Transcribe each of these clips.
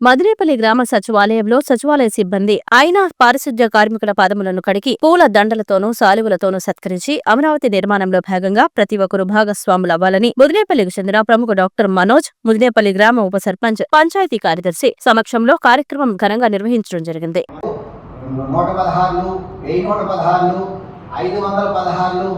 మదిరేపల్లి గ్రామ సచివాలయంలో సచివాలయ సిబ్బంది ఆయన పారిశుధ్య కార్మికుల పాదములను కడిగి పూల దండలతోనూ సాలువులతోనూ సత్కరించి అమరావతి నిర్మాణంలో భాగంగా ప్రతి ఒక్కరు భాగస్వాములవ్వాలని ముదినేపల్లికి చెందిన ప్రముఖ డాక్టర్ మనోజ్ ముదినేపల్లి గ్రామ ఉప సర్పంచ్ పంచాయతీ కార్యదర్శి సమక్షంలో కార్యక్రమం ఘనంగా నిర్వహించడం జరిగింది. నూట పదహారులు వెయ్యి నూట పదహారులు ఐదు వందల పదహారులు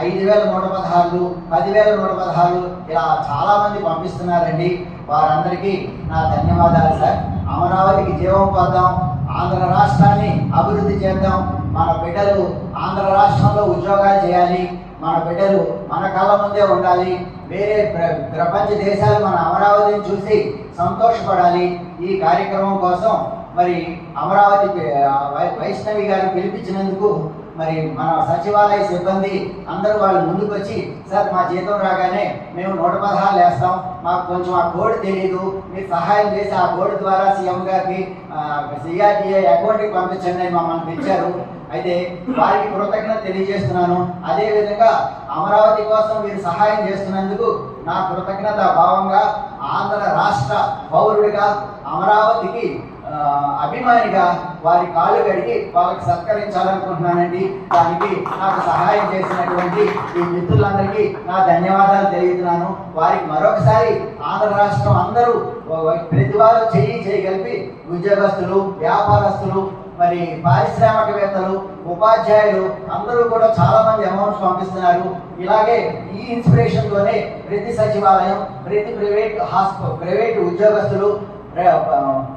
ఐదు వేల నూట పదహారులు పదివేల నూట పదహారులు ఇలా చాలామంది పంపిస్తున్నారండి. వారందరికీ నా ధన్యవాదాలు సార్. అమరావతికి జీవం పోద్దాం ఆంధ్ర రాష్ట్రాన్ని అభివృద్ధి చేద్దాం మన బిడ్డలు ఆంధ్ర రాష్ట్రంలో ఉద్యోగాలు చేయాలి మన బిడ్డలు మన కళ్ళ ముందే ఉండాలి వేరే ప్ర- ప్రపంచ దేశాలు మన అమరావతిని చూసి సంతోషపడాలి. ఈ కార్యక్రమం కోసం మరి అమరావతి వై- వైష్ణవి గారు పిలిపించినందుకు మరి మన సచివాలయ సిబ్బంది అందరూ వాళ్ళు ముందుకు వచ్చి సార్ మా జీతం రాగానే మేము నూట పదహారు వేస్తాం మాకు కొంచెం ఆ కోడ్ తెలియదు మీరు సహాయం చేసి ఆ కోడ్ ద్వారా సీఎం గారికి సిఆర్టీఏ అకౌంట్కి పంపించండి అని మమ్మల్ని పెంచారు అయితే వారికి కృతజ్ఞత తెలియజేస్తున్నాను. అదే విధంగా అమరావతి కోసం మీరు సహాయం చేస్తున్నందుకు నా కృతజ్ఞత భావంగా ఆంధ్ర రాష్ట్ర పౌరుడిగా అమరావతికి అభిమానిగా వారి కాళ్ళు కడిగి వాళ్ళకి సత్కరించాలనుకుంటున్నానండి. దానికి నాకు సహాయం చేసినటువంటి ఈ మిత్రులందరికీ నా ధన్యవాదాలు తెలియజేస్తున్నాను. వారికి మరొకసారి ఆంధ్ర రాష్ట్రం అందరూ ప్రతి వారు చెయ్యి చేయగలిపి ఉద్యోగస్తులు వ్యాపారస్తులు మరి పారిశ్రామికవేత్తలు ఉపాధ్యాయులు అందరూ కూడా చాలా మంది అమౌంట్స్ పంపిస్తున్నారు. ఇలాగే ఈ ఇన్స్పిరేషన్ తోనే ప్రతి సచివాలయం ప్రతి ప్రైవేట్ హాస్పిటల్ ప్రైవేట్ ఉద్యోగస్తులు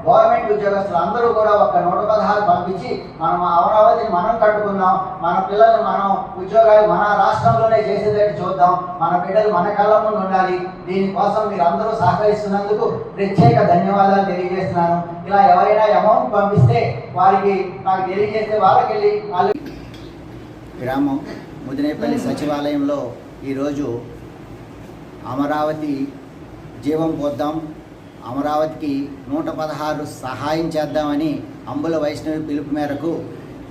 గవర్నమెంట్ ఉద్యోగస్తులు అందరూ కూడా ఒక నూట పదహారు పంపించి మనం అమరావతిని మనం కట్టుకుందాం మన పిల్లల్ని మనం ఉద్యోగాలు మన రాష్ట్రంలోనే చేసేటట్టు చూద్దాం. మన బిడ్డలు మన కళ్ళ ముందు ఉండాలి. దీనికోసం మీరు అందరూ సహకరిస్తున్నందుకు ప్రత్యేక ధన్యవాదాలు తెలియజేస్తున్నాను. ఇలా ఎవరైనా అమౌంట్ పంపిస్తే వారికి నాకు తెలియజేస్తే వాళ్ళకి వెళ్ళి వాళ్ళు గ్రామం ముదినేపల్లి సచివాలయంలో ఈరోజు అమరావతి జీవం పోద్దాం. అమరావతికి నూట పదహారు సహాయం చేద్దామని అంబుల వైష్ణవి పిలుపు మేరకు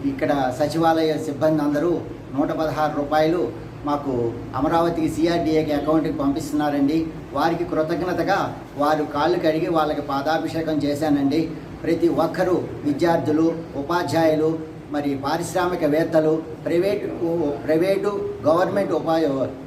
ఇక్కడ సచివాలయ సిబ్బంది అందరూ నూట పదహారు రూపాయలు మాకు అమరావతికి సిఆర్డిఏకి అకౌంట్కి పంపిస్తున్నారండి. వారికి కృతజ్ఞతగా వారు కాళ్ళు కడిగి వాళ్ళకి పాదాభిషేకం చేశానండి. ప్రతి ఒక్కరూ విద్యార్థులు ఉపాధ్యాయులు మరి పారిశ్రామికవేత్తలు ప్రైవేటు ప్రైవేటు గవర్నమెంట్ ఉపాయ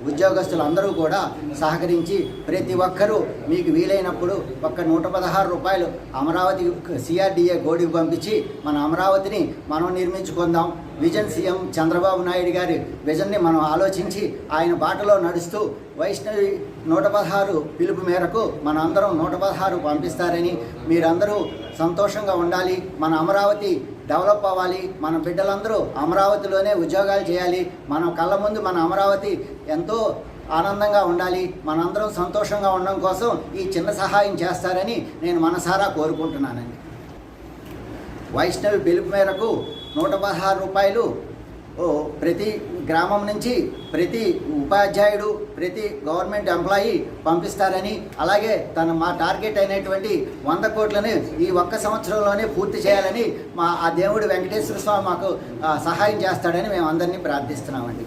ఉద్యోగస్తులు అందరూ కూడా సహకరించి ప్రతి ఒక్కరూ మీకు వీలైనప్పుడు ఒక్క నూట పదహారు రూపాయలు అమరావతి సిఆర్డిఏ గోడికి పంపించి మన అమరావతిని మనం నిర్మించుకుందాం. విజన్ సీఎం చంద్రబాబు నాయుడు గారి విజన్ని మనం ఆలోచించి ఆయన బాటలో నడుస్తూ వైష్ణవి నూట పదహారు పిలుపు మేరకు మన అందరం నూట పదహారు పంపిస్తారని మీరందరూ సంతోషంగా ఉండాలి. మన అమరావతి డెవలప్ అవ్వాలి. మన బిడ్డలందరూ అమరావతిలోనే ఉద్యోగాలు చేయాలి. మనం కళ్ళ ముందు మన అమరావతి ఎంతో ఆనందంగా ఉండాలి. మనందరం సంతోషంగా ఉండడం కోసం ఈ చిన్న సహాయం చేస్తారని నేను మనసారా కోరుకుంటున్నానండి. వైష్ణవి పిలుపు మేరకు నూట పదహారు రూపాయలు ప్రతి గ్రామం నుంచి ప్రతి ఉపాధ్యాయుడు ప్రతి గవర్నమెంట్ ఎంప్లాయీ పంపిస్తారని అలాగే తన మా టార్గెట్ అయినటువంటి వంద కోట్లని ఈ ఒక్క సంవత్సరంలోనే పూర్తి చేయాలని మా ఆ దేవుడు వెంకటేశ్వర స్వామి మాకు సహాయం చేస్తాడని మేము అందరినీ ప్రార్థిస్తున్నామండి.